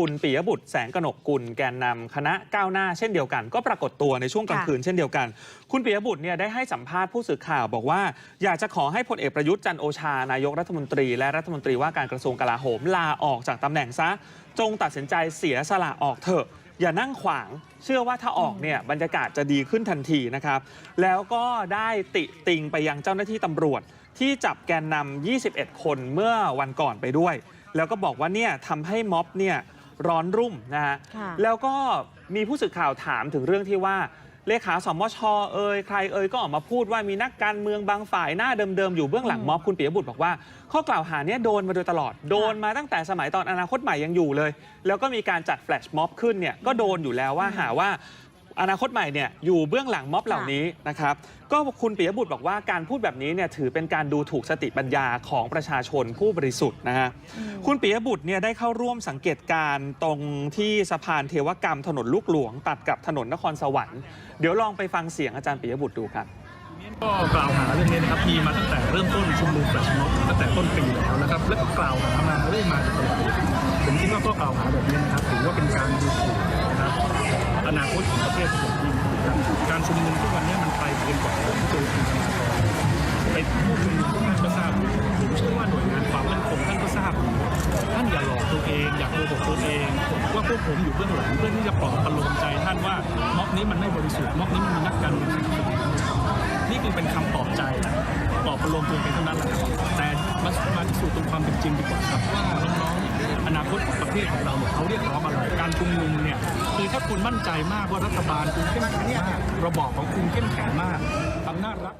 คุณปิยบุตรแสงกนกกุลแกนนำคณะก้าวหน้าเช่นเดียวกัน ก็ปรากฏตัวในช่วงกลางคืนเช่นเดียวกัน คุณปิยบุตรเนี่ยได้ให้สัมภาษณ์ผู้สื่อข่าวบอกว่า อยากจะขอให้พลเอกประยุทธ์จันโอชานายกรัฐมนตรี และรัฐมนตรีว่าการกระทรวงกลาโหมลาออกจากตำแหน่งซะ จงตัดสินใจเสียสละออกเถอะ อย่านั่งขวาง เชื่อว่าถ้าออกเนี่ยบรรยากาศจะดีขึ้นทันทีนะครับแล้วก็ได้ติติงไปยังเจ้าหน้าที่ตำรวจ ที่จับแกนนำ21 คนเมื่อวันก่อนไปด้วย แล้วก็บอกว่าเนี่ยทำให้ม็อบเนี่ย ร้อนรุ่มนะฮะค่ะแล้วก็มีผู้สื่อข่าวถามถึงเรื่องที่ว่าเลขาสมชเอ่ยใครเอ่ยก็ออกมาพูดว่ามีนักการเมืองบางฝ่ายหน้าเดิมๆอยู่เบื้องหลังม็อบคุณปิยบุตรบอกว่า ข้อกล่าวหาเนี้ยโดนมาโดยตลอดโดนมาตั้งแต่สมัยตอนอนาคตใหม่ยังอยู่เลย แล้วก็มีการจัดแฟลชม็อบขึ้นเนี่ยก็โดนอยู่แล้วว่าหาว่า อนาคตใหม่เนี่ยอยู่เบื้องหลังม็อบเหล่านี้นะครับก็คุณปิยบุตรบอกว่าการพูดแบบนี้เนี่ยถือเป็นการดูถูกสติปัญญาของประชาชนผู้บริสุทธิ์นะฮะคุณปิยบุตรเนี่ยได้เข้าร่วมสังเกตการณ์ตรงที่สะพานเทวกรรมถนนลูกหลวง ตัดกับถนนนครสวรรค์เดี๋ยวลองไปฟังเสียงอาจารย์ปิยบุตรดูครับก็กล่าวหาเรื่องนี้นะครับมีมาตั้งแต่เริ่มต้นชุมนุมแฟลชม็อบตั้งแต่ต้นปีแล้วนะครับแล้วก็กล่าวหามาเรื่อยมาตลอดผมคิดว่าก็กล่าวหาแบบนี้นะครับถือว่าเป็นการดูถูก การชุมนุมทุกวันนี้มันไปเกินกว่าที่จะเป็นธนาธรไปพูดชุมนุมท่านก็ทราบผมเชื่อว่าหน่วยงานความมั่นคงท่านก็ทราบท่านอย่าหลอกตัวเองอย่าโกหกตัวเองว่าพวกผมอยู่เบื้องหลังเพื่อที่จะปลอบประโลมใจท่านว่าม็อบนี้มันไม่บริสุทธิ์ม็อบนี้มันมีนักการเมืองนี่คือเป็นคำปลอบใจปลอบประโลมตัวเองเท่านั้นแหละครับแต่มามาพิสูจน์ตรงความเป็นจริงดีกว่าครับว่าน้องๆอนาคตของประเทศของเราเนี่ยเขาเรียกร้องอะไรการชุมนุม ถ้าคุณมั่นใจมากว่ารัฐบาลคุณเข้มแข็งมากระบอบของคุณเข้มแข็งมากอำนาจรัฐ